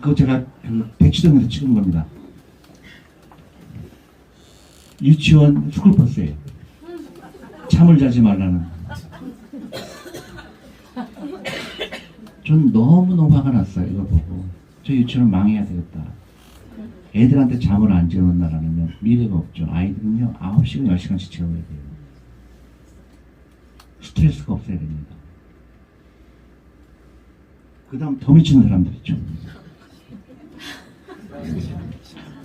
그거 제가 그 백시동에서 찍은 겁니다. 유치원 스쿨버스예요. 잠을 자지 말라는. 전 너무너무 화가 났어요. 이거 보고. 저 유치원 망해야 되겠다. 애들한테 잠을 안 재우는 나라는요. 미래가 없죠. 아이들은요. 9시간, 10시간씩 재워야 돼요. 스트레스가 없어야 됩니다. 그 다음 더 미치는 사람들 있죠.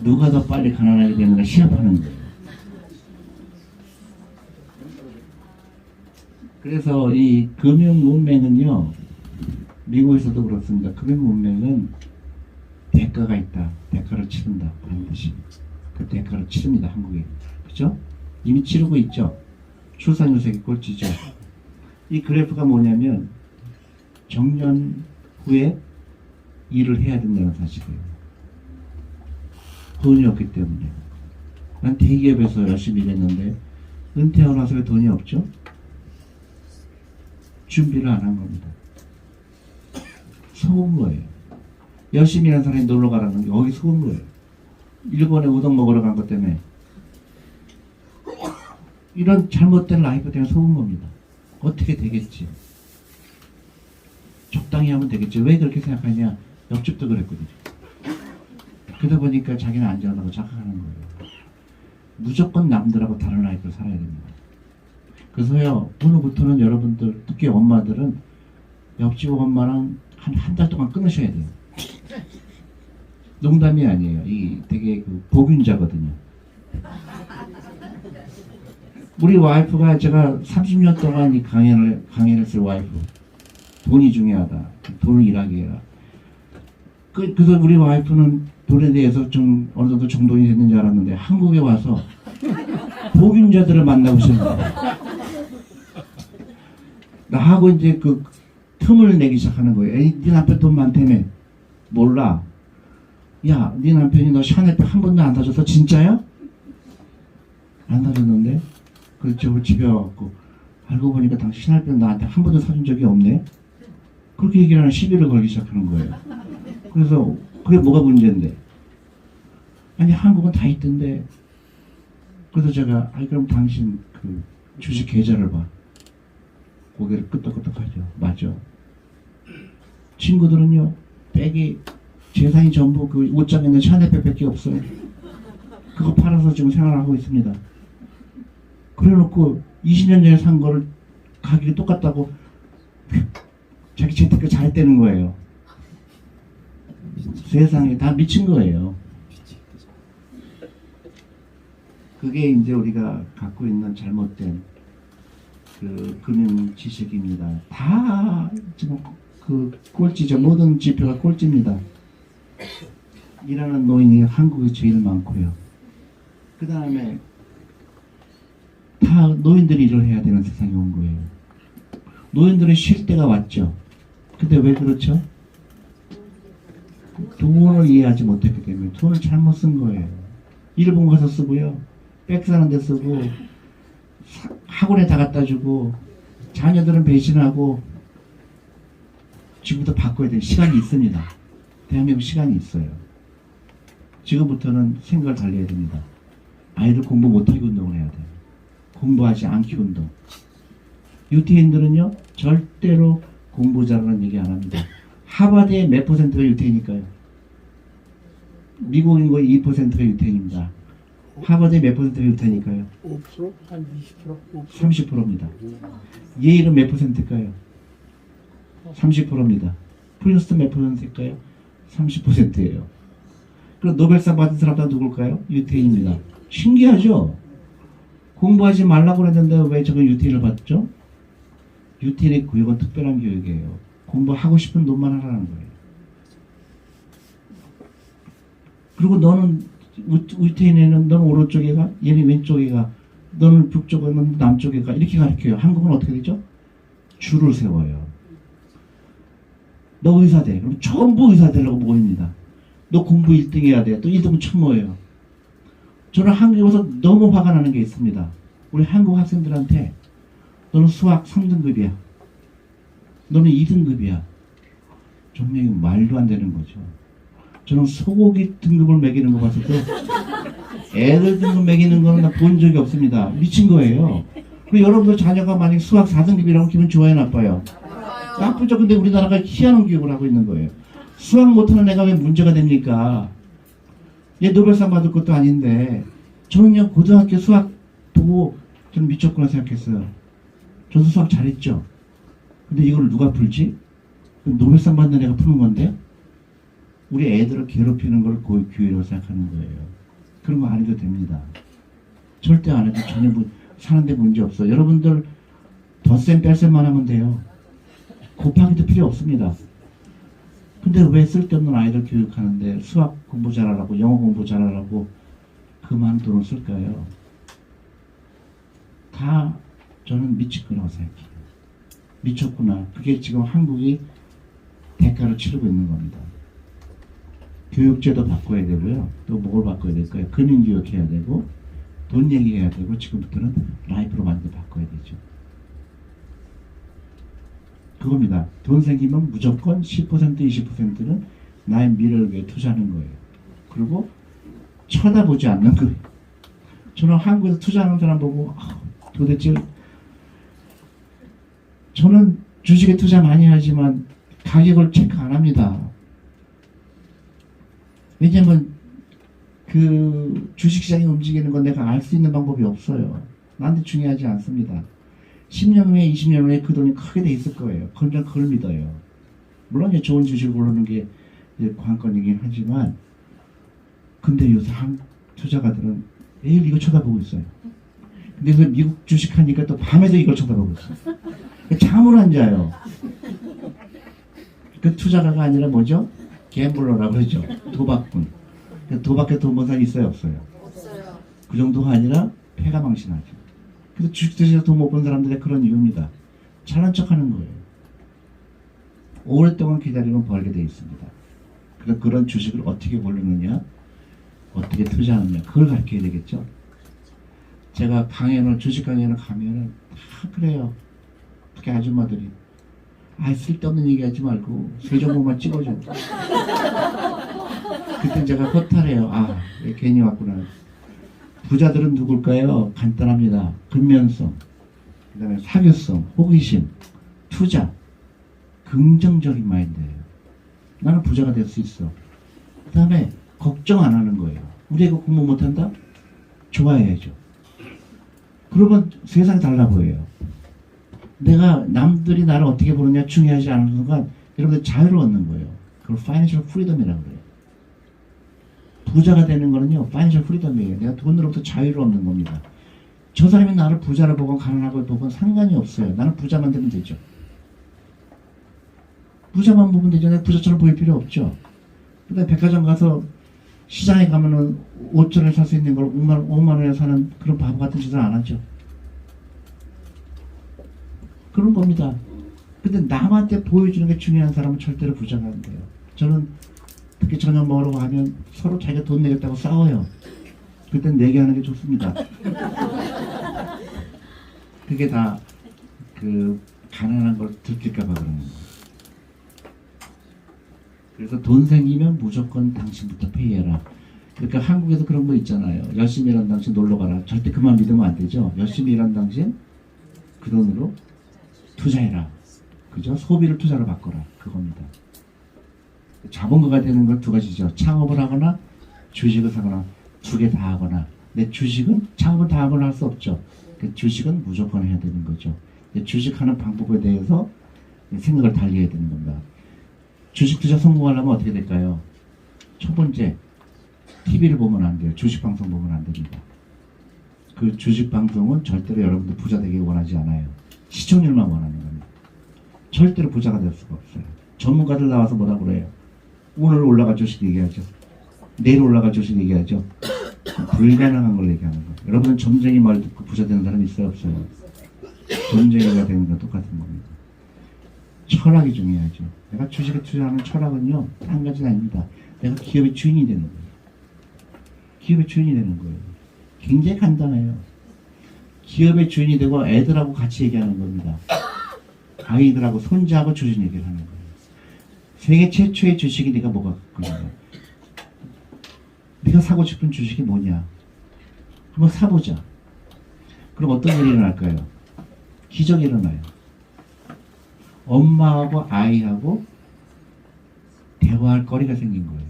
누가 더 빨리 가난하게 되는가 시합하는 거예요. 그래서 이 금융 문맹은요, 미국에서도 그렇습니다. 금융 문맹은 대가가 있다. 대가를 치른다. 반드시. 그 대가를 치릅니다. 한국에. 그죠? 이미 치르고 있죠? 출산율 세계 꼴찌죠? 이 그래프가 뭐냐면, 정년 후에 일을 해야 된다는 사실이에요. 돈이 없기 때문에. 난 대기업에서 열심히 일했는데, 은퇴하고 나서 왜 돈이 없죠? 준비를 안 한 겁니다. 속은 거예요. 열심히 일하는 사람이 놀러 가라는 게 여기 속은 거예요. 일본에 우동 먹으러 간 것 때문에 이런 잘못된 라이프 때문에 속은 겁니다. 어떻게 되겠지? 적당히 하면 되겠지. 왜 그렇게 생각하냐? 옆집도 그랬거든요. 그러다 보니까 자기는 안전하다고 착각하는 거예요. 무조건 남들하고 다른 라이프를 살아야 됩니다. 그래서요, 오늘부터는 여러분들, 특히 엄마들은 옆집 엄마랑 한 한 달 동안 끊으셔야 돼요. 농담이 아니에요. 이 되게 그 복균자거든요. 우리 와이프가 제가 30년 동안 이 강연을 강연을 쓸 와이프. 돈이 중요하다. 돈을 일하게 해라. 그, 그래서 우리 와이프는 돈에 대해서 좀 어느 정도 정돈이 됐는 줄 알았는데 한국에 와서 복균자들을 만나고 싶어요. 나하고 이제 그 틈을 내기 시작하는 거예요. 에이, 네 남편 돈 많다며. 몰라. 야, 네 남편이 너 샤넬백 한 번도 안 사줘서 진짜야? 안 사줬는데? 그렇죠. 집에 와갖고 알고 보니까 당신 샤넬백 나한테 한 번도 사준 적이 없네. 그렇게 얘기를 하는 시비를 걸기 시작하는 거예요. 그래서 그게 뭐가 문제인데? 아니 한국은 다 있던데. 그래서 제가 아이 그럼 당신 그 주식 계좌를 봐. 고개를 끄덕끄덕하죠. 맞아. 친구들은요, 백이 재산이 전부 그 옷장에 있는 샤넬백밖에 없어요. 그거 팔아서 지금 생활하고 있습니다. 그래놓고 20년 전에 산 거를 가격이 똑같다고 자기 재테크 잘했다는 거예요. 세상에 다 미친 거예요. 그게 이제 우리가 갖고 있는 잘못된 그 금융 지식입니다. 다 지금 그 꼴찌죠. 모든 지표가 꼴찌입니다. 일하는 노인이 한국에 제일 많고요. 그 다음에 다 노인들이 일을 해야 되는 세상이 온 거예요. 노인들은 쉴 때가 왔죠. 근데 왜 그렇죠? 돈을 이해하지 못했기 때문에 돈을 잘못 쓴 거예요. 일본 가서 쓰고요. 백 사는 데 쓰고 사- 학원에 다 갖다 주고 자녀들은 배신하고 지금부터 바꿔야 될 시간이 있습니다. 대한민국 시간이 있어요. 지금부터는 생각을 달려야 됩니다. 아이들 공부 못하게 운동을 해야 돼요. 공부하지 않기 운동. 유태인들은요 절대로 공부 잘하는 얘기 안 합니다. 하버드의 몇 퍼센트가 유태이니까요. 미국 인구의 2%가 유태인입니다. 하버드의 몇 퍼센트가 유태니까요. 5%? 한 20%? 5%? 30%입니다. 예일은 몇 퍼센트일까요? 30%입니다. 프린스턴 몇 퍼센트일까요? 30%예요. 그럼 노벨상 받은 사람 다 누굴까요? 유태인입니다. 신기하죠? 공부하지 말라고 그랬는데 왜 저건 유태인을 받죠? 유태인의 교육은 특별한 교육이에요. 공부하고 싶은 놈만 하라는 거예요. 그리고 너는 우- 유태인에는 너는 오른쪽에 가, 얘는 왼쪽에 가, 너는 북쪽에 는 남쪽에 가 이렇게 가르쳐요. 한국은 어떻게 되죠? 줄을 세워요. 너 의사 돼. 그럼 전부 의사 되려고 모입니다. 너 공부 1등 해야 돼. 또 1등 천모예요. 저는 한국에 와서 너무 화가 나는 게 있습니다. 우리 한국 학생들한테 너는 수학 3등급이야. 너는 2등급이야. 정말 말도 안 되는 거죠. 저는 소고기 등급을 매기는 거 봤어도 애들 등급 매기는 거는 나본 적이 없습니다. 미친 거예요. 그리고 여러분들 자녀가 만약 수학 4등급이라면 기분 좋아요, 나빠요? 나쁘죠. 근데 우리나라가 희한한 교육을 하고 있는 거예요. 수학 못하는 애가 왜 문제가 됩니까? 얘 노벨상 받을 것도 아닌데 저는요 고등학교 수학 보고 저는 미쳤구나 생각했어요. 저도 수학 잘했죠. 근데 이걸 누가 풀지? 노벨상 받는 애가 푸는 건데 우리 애들을 괴롭히는 걸 고의 교육이라고 생각하는 거예요. 그런 거 안 해도 됩니다. 절대 안 해도 전혀 문- 사는데 문제 없어. 여러분들 덧셈 뺄셈만 하면 돼요. 곱하기도 필요 없습니다. 근데 왜 쓸데없는 아이들 교육하는데 수학 공부 잘하라고 영어 공부 잘하라고 그만 돈을 쓸까요? 다 저는 미칠 거라고 생각해요. 미쳤구나. 그게 지금 한국이 대가를 치르고 있는 겁니다. 교육제도 바꿔야 되고요. 또 뭘 바꿔야 될까요? 금융교육 해야 되고 돈 얘기해야 되고 지금부터는 라이프로 완전 바꿔야 되죠. 그겁니다. 돈 생기면 무조건 10% 20%는 나의 미래를 위해 투자하는 거예요. 그리고 쳐다보지 않는 거예요. 저는 한국에서 투자하는 사람 보고 아, 도대체 저는 주식에 투자 많이 하지만 가격을 체크 안 합니다. 왜냐면 그 주식시장이 움직이는 건 내가 알 수 있는 방법이 없어요. 나한테 중요하지 않습니다. 10년 후에 20년 후에 그 돈이 크게 돼 있을 거예요. 그건 전 그걸 믿어요. 물론 좋은 주식을 고르는 게 관건이긴 하지만 근데 요새 한 투자가들은 매일 이거 쳐다보고 있어요. 근데 그 미국 주식 하니까 또 밤에도 이걸 쳐다보고 있어요. 잠을 안 자요. 그 투자가가 아니라 뭐죠? 갬블러라고 그러죠. 도박꾼. 그 도박에 돈번 사람 있어요, 없어요? 없어요. 그 정도가 아니라 패가 망신하죠. 그래서 주식 투자에서 돈 못 번 사람들의 그런 이유입니다. 잘난 척 하는 거예요. 오랫동안 기다리면 벌게 돼 있습니다. 그래서 그런 주식을 어떻게 고르느냐, 어떻게 투자하느냐, 그걸 가르쳐야 되겠죠. 제가 강연을, 주식 강연을 가면은 다 그래요. 특히 아줌마들이. 아, 쓸데없는 얘기 하지 말고, 세정보만 찍어줘. 그때 제가 허탈해요. 아, 왜 괜히 왔구나. 부자들은 누굴까요? 간단합니다. 근면성, 그 다음에 사교성, 호기심, 투자, 긍정적인 마인드예요. 나는 부자가 될 수 있어. 그 다음에 걱정 안 하는 거예요. 우리 애가 공부 못한다? 좋아해야죠. 그러면 세상이 달라 보여요. 내가 남들이 나를 어떻게 보느냐 중요하지 않은 순간 여러분들 자유를 얻는 거예요. 그걸 파이낸셜 프리덤이라고 그래요. 부자가 되는 거는요, 파이낸셜 프리덤이에요. 내가 돈으로부터 자유를 얻는 겁니다. 저 사람이 나를 부자를 보건 가난하고 보건 상관이 없어요. 나는 부자만 되면 되죠. 부자만 보면 되죠. 내가 부자처럼 보일 필요 없죠. 근데 백화점 가서 시장에 가면은 5천 원에 살 수 있는 걸 5만, 5만 원에 사는 그런 바보 같은 짓을 안 하죠. 그런 겁니다. 근데 남한테 보여주는 게 중요한 사람은 절대로 부자가 안 돼요. 저는 특히 저녁 먹으러 가면 서로 자기가 돈 내겠다고 싸워요. 그땐 내게 하는 게 좋습니다. 그게 다 그 가난한 걸 들킬까봐 그러는 거예요. 그래서 돈 생기면 무조건 당신부터 페이해라. 그러니까 한국에서 그런 거 있잖아요. 열심히 일한 당신 놀러 가라. 절대 그만 믿으면 안 되죠. 열심히 일한 당신 그 돈으로 투자해라. 그죠? 소비를 투자로 바꿔라. 그겁니다. 자본가가 되는 건두 가지죠. 창업을 하거나 주식을 사거나 두 개 다 하거나. 내 주식은 창업은 다 하거나 할 수 없죠. 그 주식은 무조건 해야 되는 거죠. 주식하는 방법에 대해서 생각을 달리 해야 되는 겁니다. 주식 투자 성공하려면 어떻게 될까요? 첫 번째, TV를 보면 안 돼요. 주식 방송 보면 안 됩니다. 그 주식 방송은 절대로 여러분들 부자 되길 원하지 않아요. 시청률만 원하는 겁니다. 절대로 부자가 될 수가 없어요. 전문가들 나와서 뭐라 그래요? 오늘 올라갈 주식 얘기하죠. 내일 올라갈 주식 얘기하죠. 불가능한 걸 얘기하는 거예요. 여러분은 점쟁이 말 듣고 부자 되는 사람 있어요? 없어요? 점쟁이가 되는 건 똑같은 겁니다. 철학이 중요하죠. 내가 주식에 투자하는 철학은요, 한 가지가 아닙니다. 내가 기업의 주인이 되는 거예요. 기업의 주인이 되는 거예요. 굉장히 간단해요. 기업의 주인이 되고 애들하고 같이 얘기하는 겁니다. 아이들하고 손자하고 주식 얘기를 하는 거예요. 세계 최초의 주식이 네가 뭐가 그거예요. 네가 사고 싶은 주식이 뭐냐? 한번 사보자. 그럼 어떤 일이 일어날까요? 기적이 일어나요. 엄마하고 아이하고 대화할 거리가 생긴 거예요.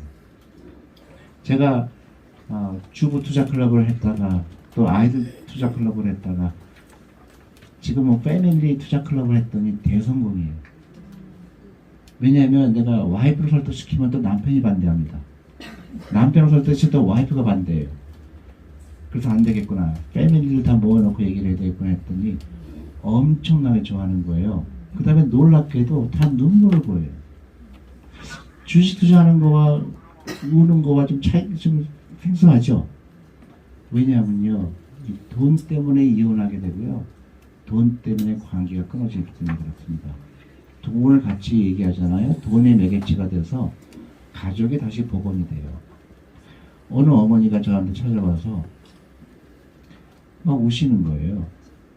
제가 어, 주부 투자 클럽을 했다가 또 아이들 투자 클럽을 했다가 지금은 패밀리 투자 클럽을 했더니 대성공이에요. 왜냐하면 내가 와이프를 설득시키면 또 남편이 반대합니다. 남편을 설득시키면 또 와이프가 반대해요. 그래서 안 되겠구나. 패밀리를 다 모아놓고 얘기를 해야 되겠구나 했더니 엄청나게 좋아하는 거예요. 그 다음에 놀랍게도 다 눈물을 보여요. 주식 투자하는 거와 우는 거와 좀 차이 좀 생소하죠. 왜냐하면요, 이돈 때문에 이혼하게 되고요, 돈 때문에 관계가 끊어지기 때문에 그렇습니다. 돈을 같이 얘기하잖아요. 돈의 매개체가 돼서 가족이 다시 복원이 돼요. 어느 어머니가 저한테 찾아와서 막 우시는 거예요.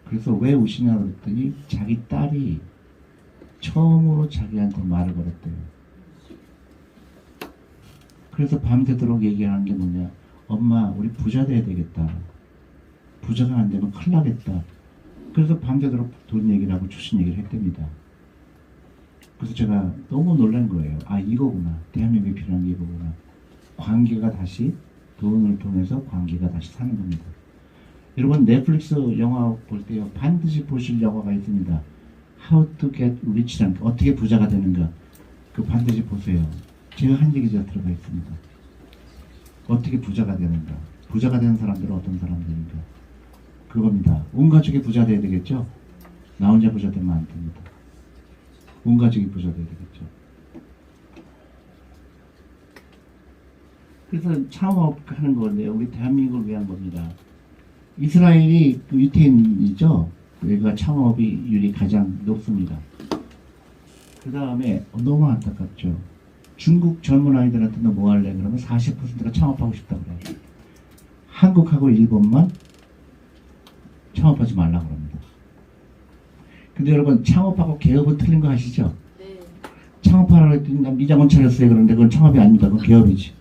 그래서 왜 우시냐 그랬더니 자기 딸이 처음으로 자기한테 말을 걸었대요. 그래서 밤새도록 얘기하는 게 뭐냐. 엄마, 우리 부자 돼야 되겠다. 부자가 안 되면 큰일 나겠다. 그래서 밤새도록 돈 얘기를 하고 출신 얘기를 했답니다. 그래서 제가 너무 놀란 거예요. 아, 이거구나. 대한민국에 필요한 게 이거구나. 관계가 다시 돈을 통해서 관계가 다시 사는 겁니다. 여러분 넷플릭스 영화 볼 때요 반드시 보실 영화가 있습니다. How to get rich라는 거. 어떻게 부자가 되는가 그 반드시 보세요. 제가 한 얘기 가 들어가 있습니다. 어떻게 부자가 되는가 부자가 되는 사람들은 어떤 사람들인가 그겁니다. 온 가족이 부자 돼야 되겠죠? 나 혼자 부자 되면 안 됩니다. 온 가족이 부자 돼야 되겠죠. 그래서 창업하는 건데요. 우리 대한민국을 위한 겁니다. 이스라엘이 그 유태인이죠. 여기가 창업이 율이 가장 높습니다. 그 다음에 너무 안타깝죠. 중국 젊은 아이들한테 너 뭐 할래? 그러면 40%가 창업하고 싶다고 그래요. 한국하고 일본만 창업하지 말라고 합니다. 근데 여러분 창업하고 개업은 틀린 거 아시죠? 네. 창업하라고 했더니 난 미장원 차렸어요. 그런데 그건 창업이 아닙니다. 그건 개업이지.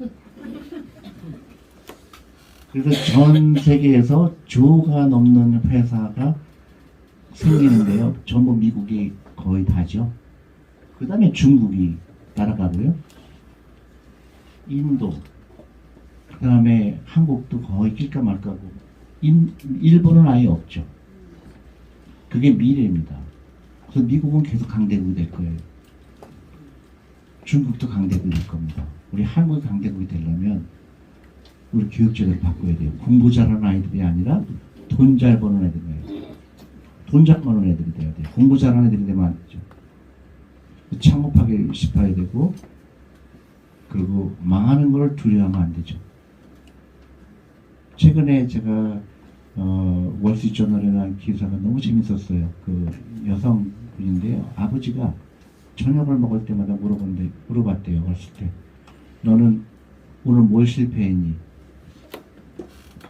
그래서 전 세계에서 조가 넘는 회사가 생기는데요. 전부 미국이 거의 다죠. 그 다음에 중국이 따라가고요. 인도, 그 다음에 한국도 거의 낄까 말까고. 인, 일본은 아예 없죠. 그게 미래입니다. 그래서 미국은 계속 강대국이 될 거예요. 중국도 강대국이 될 겁니다. 우리 한국이 강대국이 되려면 우리 교육제도를 바꿔야 돼요. 공부 잘하는 아이들이 아니라 돈 잘 버는 애들이에요. 돈잘 버는 애들이 돼야 돼요. 공부 잘하는 애들이 되면 안 되죠. 창업하기 싶어야 되고 그리고 망하는 걸 두려워하면 안 되죠. 최근에 제가 어, 월스트리트저널에 난 기사가 너무 재밌었어요. 그 여성분인데요. 아버지가 저녁을 먹을 때마다 물어본데 물어봤대요. 어렸을 때 너는 오늘 뭘 실패했니?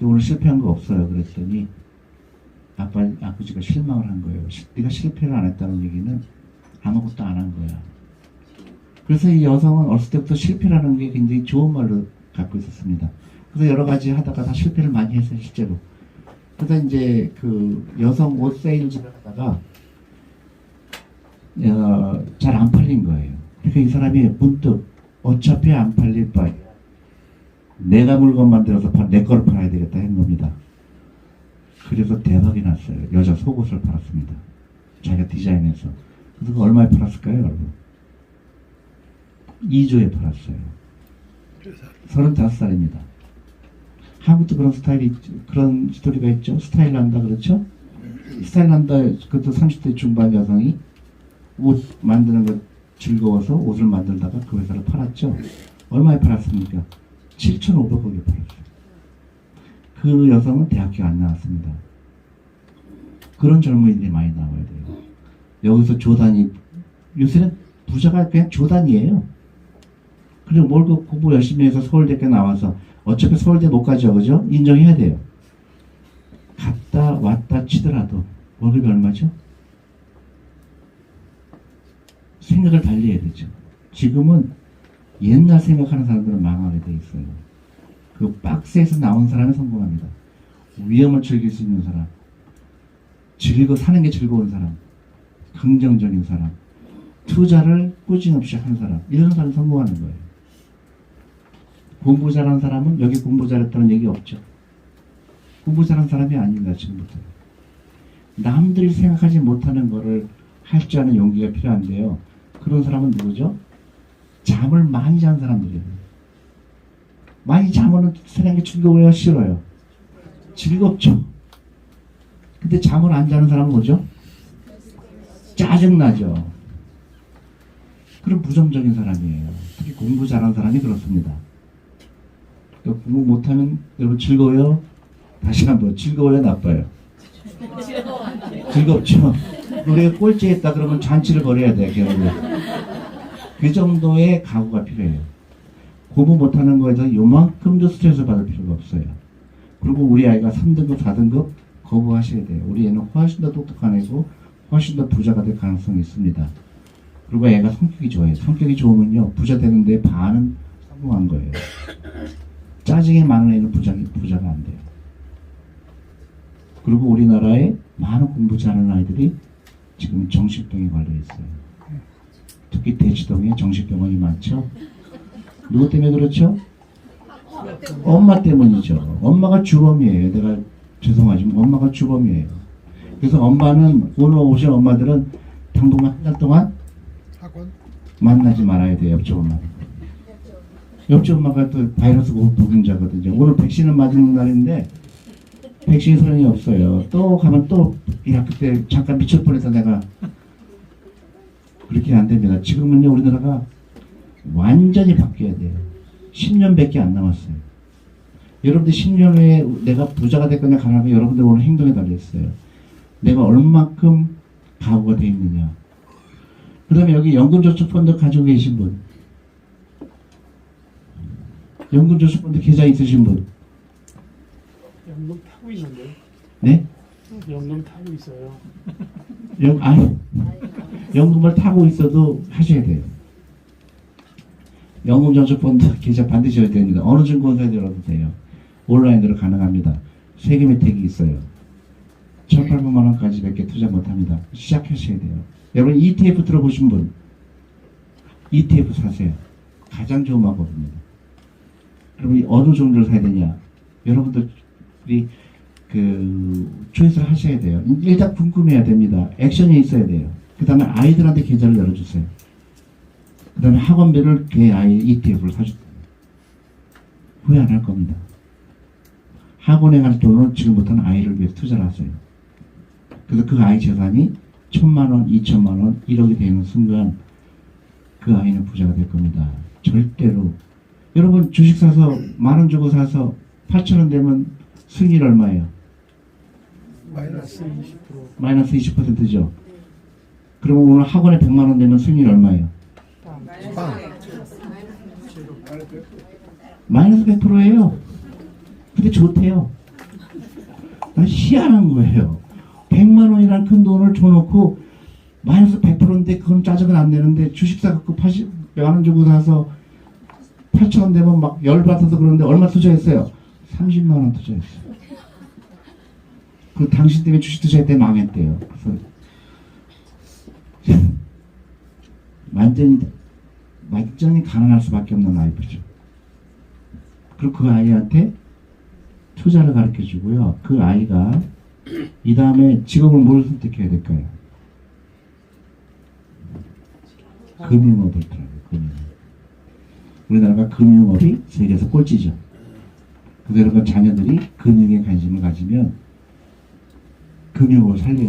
오늘 실패한 거 없어요. 그랬더니 아빠 아버지가 실망을 한 거예요. 시- 네가 실패를 안 했다는 얘기는 아무것도 안 한 거야. 그래서 이 여성은 어렸을 때부터 실패라는 게 굉장히 좋은 말로 갖고 있었습니다. 그래서 여러 가지 하다가 다 실패를 많이 했어요, 실제로. 그래서 이제 그 여성 옷 세일즈를 하다가 어, 잘 안 팔린 거예요. 그러니까 이 사람이 문득 어차피 안 팔릴 바에 내가 물건 만들어서 파- 내 거를 팔아야 되겠다 했는 겁니다. 그래서 대박이 났어요. 여자 속옷을 팔았습니다. 자기가 디자인해서. 그래서 얼마에 팔았을까요, 여러분? 2조에 팔았어요. 35살입니다. 한국도 그런 스타일이. 그런 스토리가 있죠. 스타일 난다 그렇죠? 스타일 난다 그것도 30대 중반 여성이 옷 만드는 거 즐거워서 옷을 만들다가 그 회사를 팔았죠. 얼마에 팔았습니까? 7,500억에 팔았어요. 그 여성은 대학교 안 나왔습니다. 그런 젊은이들이 많이 나와야 돼요. 여기서 조단이 요새는 부자가 그냥 조단이에요. 그리고 뭘그 공부 열심히 해서 서울대학교 나와서 어차피 서울대 못 가죠, 그죠? 인정해야 돼요. 갔다 왔다 치더라도 월급이 얼마죠? 생각을 달리 해야 되죠. 지금은 옛날 생각하는 사람들은 망하게 돼 있어요. 그빵 박스에서 나온 사람이 성공합니다. 위험을 즐길 수 있는 사람, 즐거 사는 게 즐거운 사람, 긍정적인 사람, 투자를 꾸준히 없이 하는 사람, 이런 사람이 성공하는 거예요. 공부 잘하는 사람은 여기 공부 잘했다는 얘기 없죠. 공부 잘하는 사람이 아닙니다, 지금부터. 남들이 생각하지 못하는 거를 할 줄 아는 용기가 필요한데요. 그런 사람은 누구죠? 잠을 많이 자는 사람들이에요. 많이 자면 세상에 즐거워요, 싫어요? 즐겁죠. 근데 잠을 안 자는 사람은 뭐죠? 짜증나죠. 그럼 부정적인 사람이에요. 특히 공부 잘하는 사람이 그렇습니다. 그러니까 공부 못하면 여러분 즐거워요? 다시 한번 즐거워요, 나빠요? 즐겁죠. 우리가 꼴찌했다 그러면 잔치를 벌여야 돼, 결국에. 그 정도의 각오가 필요해요. 공부 못하는 거에 대해서 요만큼도 스트레스 받을 필요가 없어요. 그리고 우리 아이가 3등급, 4등급 거부하셔야 돼요. 우리 애는 훨씬 더 똑똑한 애고 훨씬 더 부자가 될 가능성이 있습니다. 그리고 애가 성격이 좋아요. 성격이 좋으면요, 부자 되는데 반은 성공한 거예요. 짜증이 많은 애는 부자, 부자가 안 돼요. 그리고 우리나라에 많은 공부 잘하는 아이들이 지금 정신병에 걸려 있어요. 특히 대치동에 정신병원이 많죠. 누구 때문에 그렇죠? 엄마 때문이죠. 엄마가 주범이에요. 내가 죄송하지만 엄마가 주범이에요. 그래서 엄마는 오늘 오신 엄마들은 당분간 한 달 동안 학원 만나지 말아야 돼요. 옆집 엄마. 옆집 엄마가 또 바이러스 보균자거든요. 오늘 백신을 맞은 날인데 백신 소용이 없어요. 또 가면 또 야 그때 잠깐 미칠 뻔해서 내가 그렇게 안 됩니다. 지금은요 우리나라가 완전히 바뀌어야 돼요. 10년밖에 안 남았어요. 여러분들 10년 후에 내가 부자가 될 거냐 가능하면 여러분들 오늘 행동에 달려 있어요. 내가 얼만큼 각오가 돼 있느냐. 그 다음에 여기 연금저축펀드 가지고 계신 분. 연금저축펀드 계좌 있으신 분. 연금 타고 있는데 네? 연금 타고 있어요. 연, 아니, 연금을 타고 있어도 하셔야 돼요. 연금저축펀드 계좌 반드시 해야 됩니다. 어느 증권사에 들어도 돼요. 온라인으로 가능합니다. 세금 혜택이 있어요. 1,800만 원까지 밖에 투자 못합니다. 시작하셔야 돼요. 여러분 ETF 들어보신 분 ETF 사세요. 가장 좋은 방법입니다. 그럼 어느 종류를 사야 되냐? 여러분들이 그 초이스를 하셔야 돼요. 일단 궁금해야 됩니다. 액션이 있어야 돼요. 그 다음에 아이들한테 계좌를 열어주세요. 그 다음에 학원비를 그 아이 ETF를 사줄 거예요. 후회 안 할 겁니다. 학원에 갈 돈을 지금부터는 아이를 위해서 투자를 하세요. 그래서 그 아이 재산이 천만 원, 이천만 원, 1억이 되는 순간 그 아이는 부자가 될 겁니다. 절대로. 여러분 주식 사서 만 원 주고 사서 8천 원 되면 수익률 얼마예요? 마이너스 20%. 마이너스 20%죠. 그러면 오늘 학원에 100만 원 되면 수익률 얼마예요? 빵. 마이너스 100%예요. 근데 좋대요. 난 희한한 거예요. 100만 원이라는 큰 돈을 줘놓고 마이너스 100%인데 그건 짜증은 안 내는데 주식 사갖고 80 만 원 주고 사서 8천 원 되면 막 열받아서 그러는데 얼마 투자했어요? 30만 원 투자했어요. 그 당신 때문에 주식 투자했대 망했대요. 그래서 완전히 완전히 가난할 수밖에 없는 아이죠. 그리고 그 아이한테 투자를 가르쳐 주고요. 그 아이가 이 다음에 직업을 뭘 선택해야 될까요? 금융업을 더라고요. 금융업. 우리나라가 금융업이 세계에서 꼴찌죠. 그래서 여러분 자녀들이 금융에 관심을 가지면 금융업을 살려야.